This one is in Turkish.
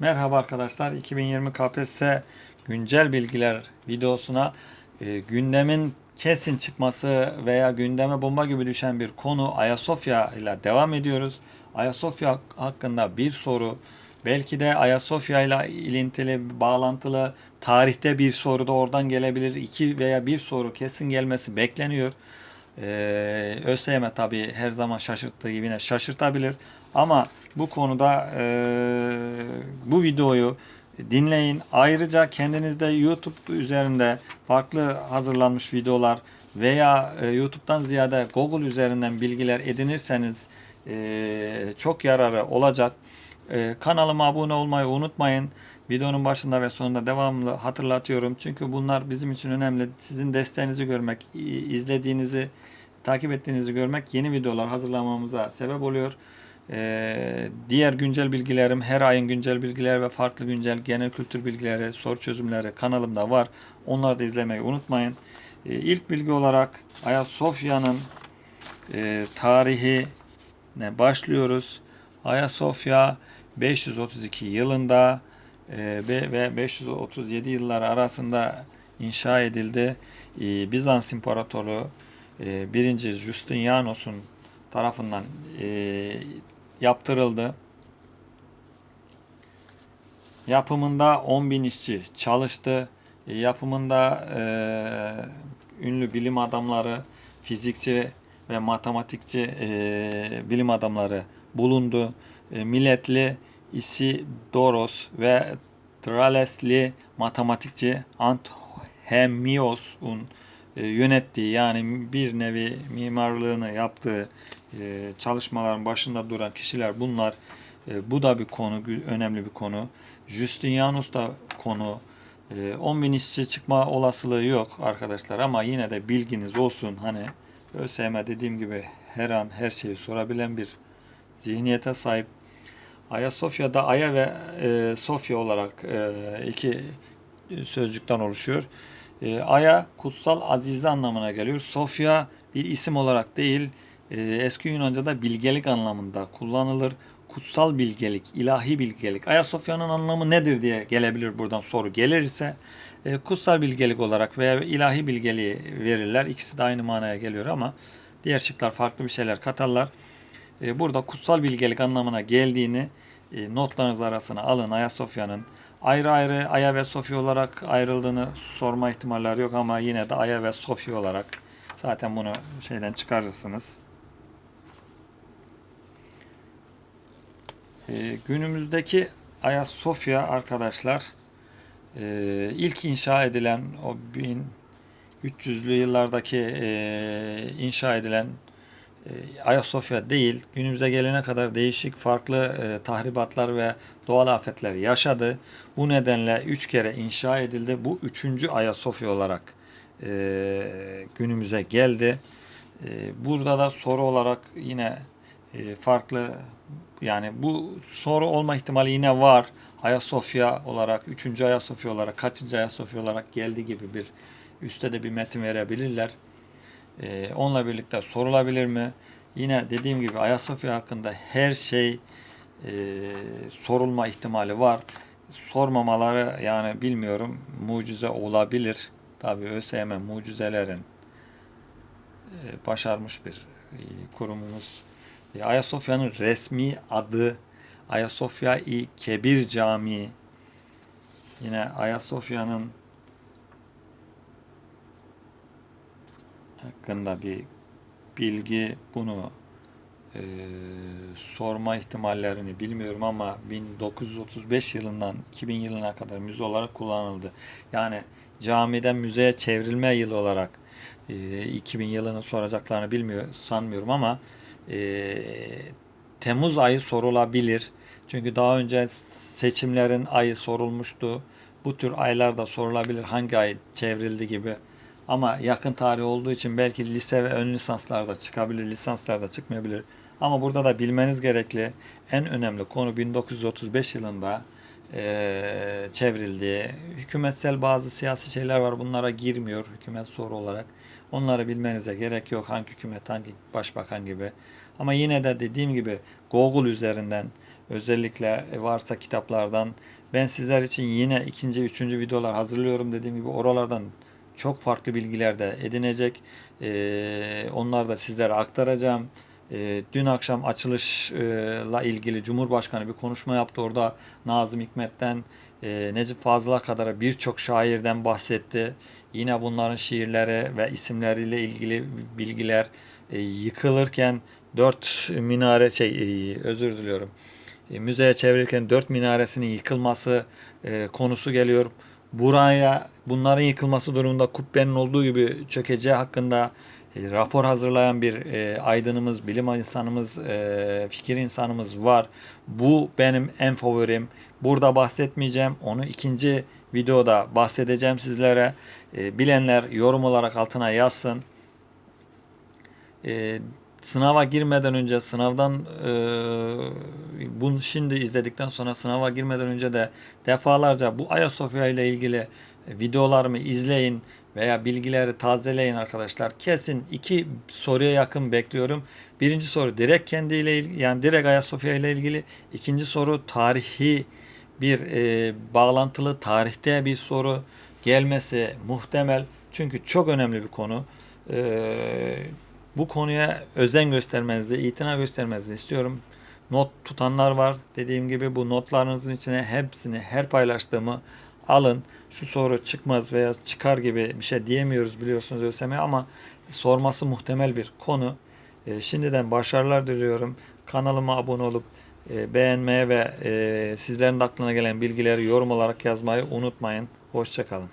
Merhaba arkadaşlar. 2020 KPSS güncel bilgiler videosuna e, gündemin kesin çıkması veya gündeme bomba gibi düşen bir konu Ayasofya ile devam ediyoruz. Ayasofya hakkında bir soru, belki de Ayasofya ile ilintili, bağlantılı tarihte bir soru da oradan gelebilir. İki veya bir soru kesin gelmesi bekleniyor. Ee, ÖSYM tabii her zaman şaşırttığı gibi yine şaşırtabilir. Ama bu konuda e, bu videoyu dinleyin. Ayrıca kendinizde YouTube üzerinde farklı hazırlanmış videolar veya e, YouTube'dan ziyade Google üzerinden bilgiler edinirseniz e, çok yararı olacak. E, kanalıma abone olmayı unutmayın. Videonun başında ve sonunda devamlı hatırlatıyorum. Çünkü bunlar bizim için önemli. Sizin desteğinizi görmek, izlediğinizi, takip ettiğinizi görmek yeni videolar hazırlamamıza sebep oluyor. Ee, diğer güncel bilgilerim, her ayın güncel bilgileri ve farklı güncel genel kültür bilgileri, soru çözümleri kanalımda var. Onları da izlemeyi unutmayın. Ee, ilk bilgi olarak Ayasofya'nın e, tarihi ne başlıyoruz. Ayasofya 532 yılında ve ve 537 yılları arasında inşa edildi. E, Bizans İmparatoru e, 1. Justinianus'un tarafından e, yaptırıldı. Yapımında 10.000 işçi çalıştı. E, Yapımında e, ünlü bilim adamları, fizikçi ve matematikçi e, bilim adamları bulundu. E, milletli Isidoros ve Thalesli matematikçi Anthemios'un e, yönettiği yani bir nevi mimarlığını yaptığı e, çalışmaların başında duran kişiler bunlar. E, bu da bir konu, önemli bir konu. Justinianus da konu. E, 10 bin işçi çıkma olasılığı yok arkadaşlar ama yine de bilginiz olsun. Hani ÖSYM dediğim gibi her an her şeyi sorabilen bir zihniyete sahip. Ayasofya'da Aya ve e, Sofya olarak e, iki sözcükten oluşuyor. E, Aya kutsal azize anlamına geliyor. Sofya bir isim olarak değil, e, eski Yunanca'da bilgelik anlamında kullanılır. Kutsal bilgelik, ilahi bilgelik. Ayasofya'nın anlamı nedir diye gelebilir buradan soru gelirse. E, kutsal bilgelik olarak veya ilahi bilgeliği verirler. İkisi de aynı manaya geliyor ama diğer şıklar farklı bir şeyler katarlar. E, burada kutsal bilgelik anlamına geldiğini e, notlarınız arasına alın. Ayasofya'nın ayrı ayrı Aya ve Sofya olarak ayrıldığını sorma ihtimalleri yok ama yine de Aya ve Sofya olarak zaten bunu şeyden çıkarırsınız. E, günümüzdeki Ayasofya arkadaşlar e, ilk inşa edilen o 1300'lü yıllardaki e, inşa edilen Ayasofya değil, günümüze gelene kadar değişik farklı e, tahribatlar ve doğal afetler yaşadı. Bu nedenle üç kere inşa edildi. Bu üçüncü Ayasofya olarak e, günümüze geldi. E, burada da soru olarak yine e, farklı yani bu soru olma ihtimali yine var. Ayasofya olarak, üçüncü Ayasofya olarak, kaçıncı Ayasofya olarak geldi gibi bir üstte de bir metin verebilirler. Ee, onunla birlikte sorulabilir mi? Yine dediğim gibi Ayasofya hakkında her şey e, sorulma ihtimali var. Sormamaları yani bilmiyorum mucize olabilir. Tabii ÖSYM mucizelerin e, başarmış bir e, kurumumuz. E, Ayasofya'nın resmi adı Ayasofya-i Kebir Camii. Yine Ayasofya'nın hakkında bir bilgi bunu e, sorma ihtimallerini bilmiyorum ama 1935 yılından 2000 yılına kadar müze olarak kullanıldı. Yani camiden müzeye çevrilme yılı olarak e, 2000 yılını soracaklarını bilmiyor sanmıyorum ama e, Temmuz ayı sorulabilir. Çünkü daha önce seçimlerin ayı sorulmuştu. Bu tür aylar da sorulabilir. Hangi ay çevrildi gibi. Ama yakın tarih olduğu için belki lise ve ön lisanslarda çıkabilir, lisanslarda çıkmayabilir. Ama burada da bilmeniz gerekli en önemli konu 1935 yılında eee çevrildiği. Hükümetsel bazı siyasi şeyler var. Bunlara girmiyor hükümet soru olarak. Onları bilmenize gerek yok. Hangi hükümet, hangi başbakan gibi. Ama yine de dediğim gibi Google üzerinden Özellikle varsa kitaplardan. Ben sizler için yine ikinci, üçüncü videolar hazırlıyorum. Dediğim gibi oralardan çok farklı bilgiler de edinecek. Ee, onları da sizlere aktaracağım. Ee, dün akşam açılışla ilgili Cumhurbaşkanı bir konuşma yaptı. Orada Nazım Hikmet'ten e, Necip Fazıl'a kadar birçok şairden bahsetti. Yine bunların şiirleri ve isimleriyle ilgili bilgiler e, yıkılırken dört minare şey e, özür diliyorum. E, müzeye çevirirken dört minaresinin yıkılması e, konusu geliyor. Buraya bunların yıkılması durumunda kubbenin olduğu gibi çökeceği hakkında e, rapor hazırlayan bir e, aydınımız, bilim insanımız, e, fikir insanımız var. Bu benim en favorim. Burada bahsetmeyeceğim. Onu ikinci videoda bahsedeceğim sizlere. E, bilenler yorum olarak altına yazsın. E, sınava girmeden önce sınavdan e, bunu şimdi izledikten sonra sınava girmeden önce de defalarca bu Ayasofya ile ilgili videolarımı izleyin veya bilgileri tazeleyin arkadaşlar. Kesin iki soruya yakın bekliyorum. Birinci soru direkt kendiyle yani direkt Ayasofya ile ilgili. İkinci soru tarihi bir e, bağlantılı tarihte bir soru gelmesi muhtemel. Çünkü çok önemli bir konu. E, bu konuya özen göstermenizi, itina göstermenizi istiyorum. Not tutanlar var. Dediğim gibi bu notlarınızın içine hepsini her paylaştığımı alın. Şu soru çıkmaz veya çıkar gibi bir şey diyemiyoruz biliyorsunuz ÖSYM ama sorması muhtemel bir konu. E, şimdiden başarılar diliyorum. Kanalıma abone olup e, beğenmeye ve e, sizlerin aklına gelen bilgileri yorum olarak yazmayı unutmayın. Hoşçakalın.